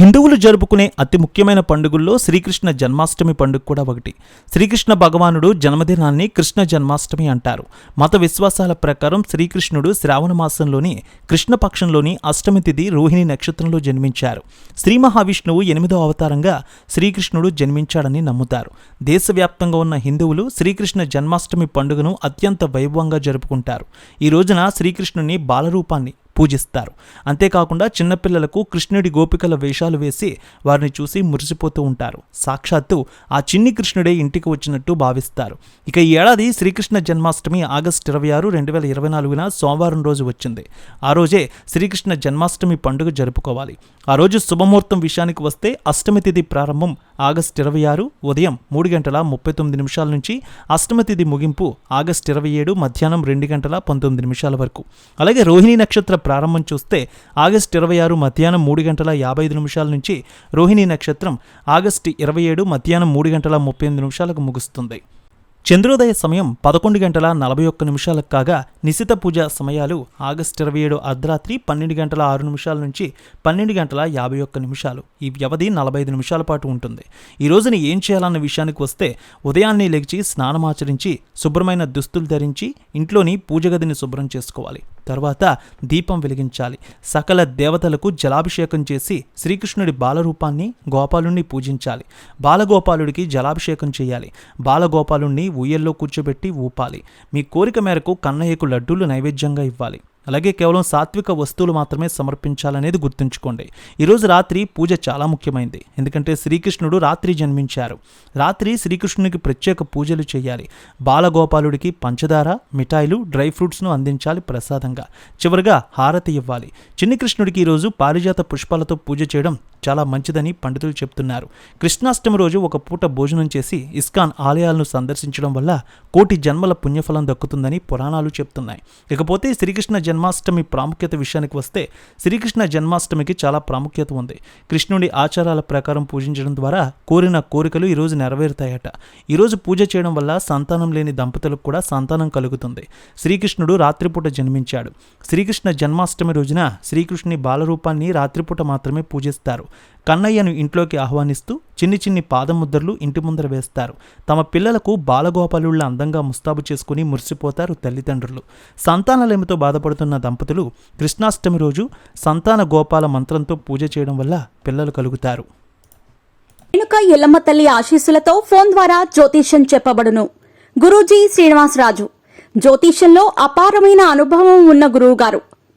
హిందువులు జరుపుకునే అతి ముఖ్యమైన పండుగల్లో శ్రీకృష్ణ జన్మాష్టమి పండుగ కూడా ఒకటి. శ్రీకృష్ణ భగవానుడు జన్మదినాన్ని కృష్ణ జన్మాష్టమి అంటారు. మత విశ్వాసాల ప్రకారం శ్రీకృష్ణుడు శ్రావణ మాసంలోని కృష్ణపక్షంలోని అష్టమి తిథి రోహిణి నక్షత్రంలో జన్మించారు. శ్రీ మహావిష్ణువు ఎనిమిదో అవతారంగా శ్రీకృష్ణుడు జన్మించాడని నమ్ముతారు. దేశవ్యాప్తంగా ఉన్న హిందువులు శ్రీకృష్ణ జన్మాష్టమి పండుగను అత్యంత వైభవంగా జరుపుకుంటారు. ఈ రోజున శ్రీకృష్ణుని బాలరూపాన్ని పూజిస్తారు. అంతేకాకుండా చిన్నపిల్లలకు కృష్ణుడి గోపికల వేషాలు వేసి వారిని చూసి మురిసిపోతూ ఉంటారు. సాక్షాత్తు ఆ చిన్ని కృష్ణుడే ఇంటికి వచ్చినట్టు భావిస్తారు. ఇక ఈ ఏడాది శ్రీకృష్ణ జన్మాష్టమి ఆగస్టు ఇరవై ఆరు రెండు వేల ఇరవై నాలుగున సోమవారం రోజు వచ్చింది. ఆ రోజే శ్రీకృష్ణ జన్మాష్టమి పండుగ జరుపుకోవాలి. ఆ రోజు శుభముహూర్తం విషయానికి వస్తే అష్టమి తిథి ప్రారంభం ఆగస్టు ఇరవై ఆరు ఉదయం మూడు గంటల ముప్పై తొమ్మిది నిమిషాల నుంచి అష్టమి తిథి ముగింపు ఆగస్టు ఇరవై ఏడు మధ్యాహ్నం రెండు గంటల పంతొమ్మిది నిమిషాల వరకు. అలాగే రోహిణి నక్షత్ర ప్రారంభం చూస్తే ఆగస్టు ఇరవై ఆరు మధ్యాహ్నం మూడు గంటల యాభై ఐదు నిమిషాల నుంచి రోహిణి నక్షత్రం ఆగస్టు ఇరవై ఏడు మధ్యాహ్నం మూడు గంటల ముప్పై ఎనిమిది నిమిషాలకు ముగుస్తుంది. చంద్రోదయ సమయం పదకొండు గంటల నలభై ఒక్క నిమిషాలకు కాగా నిశిత పూజ సమయాలు ఆగస్టు ఇరవై ఏడు అర్ధరాత్రి పన్నెండు గంటల ఆరు నిమిషాల నుంచి పన్నెండు గంటల యాభై ఒక్క నిమిషాలు. ఈ వ్యవధి నలభై ఐదు నిమిషాల పాటు ఉంటుంది. ఈ రోజున ఏం చేయాలన్న విషయానికి వస్తే ఉదయాన్నే లేచి స్నానమాచరించి శుభ్రమైన దుస్తులు ధరించి ఇంట్లోని పూజ గదిని శుభ్రం చేసుకోవాలి. తర్వాత దీపం వెలిగించాలి. సకల దేవతలకు జలాభిషేకం చేసి శ్రీకృష్ణుడి బాలరూపాన్ని గోపాలుణ్ణి పూజించాలి. బాలగోపాలుడికి జలాభిషేకం చేయాలి. బాలగోపాలుణ్ణి ఉయ్యల్లో కూర్చోబెట్టి ఊపాలి. మీ కోరిక మేరకు కన్నయ్యకు లడ్డూలు నైవేద్యంగా ఇవ్వాలి. అలాగే కేవలం సాత్విక వస్తువులు మాత్రమే సమర్పించాలనేది గుర్తుంచుకోండి. ఈరోజు రాత్రి పూజ చాలా ముఖ్యమైనది ఎందుకంటే శ్రీకృష్ణుడు రాత్రి జన్మించారు. రాత్రి శ్రీకృష్ణునికి ప్రత్యేక పూజలు చేయాలి. బాలగోపాలుడికి పంచదార మిఠాయిలు డ్రై ఫ్రూట్స్ను అందించాలి ప్రసాదంగా. చివరిగా హారతి ఇవ్వాలి. చిన్ని కృష్ణుడికి ఈరోజు పారిజాత పుష్పాలతో పూజ చేయడం చాలా మంచిదని పండితులు చెప్తున్నారు. కృష్ణాష్టమి రోజు ఒక పూట భోజనం చేసి ఇస్కాన్ ఆలయాలను సందర్శించడం వల్ల కోటి జన్మల పుణ్యఫలం దక్కుతుందని పురాణాలు చెప్తున్నాయి. ఇకపోతే శ్రీకృష్ణ జన్మ జన్మాష్టమి ప్రాముఖ్యత విషయానికి వస్తే శ్రీకృష్ణ జన్మాష్టమికి చాలా ప్రాముఖ్యత ఉంది. కృష్ణుడి ఆచారాల ప్రకారం పూజించడం ద్వారా కోరిన కోరికలు ఈరోజు నెరవేరుతాయట. ఈరోజు పూజ చేయడం వల్ల సంతానం లేని దంపతులకు కూడా సంతానం కలుగుతుంది. శ్రీకృష్ణుడు రాత్రిపూట జన్మించాడు. శ్రీకృష్ణ జన్మాష్టమి రోజున శ్రీకృష్ణుని బాలరూపాన్ని రాత్రిపూట మాత్రమే పూజిస్తారు. కన్నయ్యను ఇంట్లోకి ఆహ్వానిస్తూ చిన్ని చిన్ని పాదముద్రలు ఇంటి ముందర వేస్తారు. తమ పిల్లలకు బాలగోపాలుళ్ళ అందంగా ముస్తాబు చేసుకుని మురిసిపోతారు తల్లిదండ్రులు. సంతానలేమితో బాధపడుతున్న దంపతులు కృష్ణాష్టమి రోజు సంతాన గోపాల మంత్రంతో పూజ చేయడం వల్ల పిల్లలు కలుగుతారు. రేణుక ఎల్లమ్మ తల్లి ఆశీస్సులతో ఫోన్ ద్వారా జ్యోతిష్యం చెప్పబడును. గురూజీ శ్రీనివాసరాజు. జ్యోతిష్యంలో అపారమైన అనుభవం ఉన్న గురువు గారు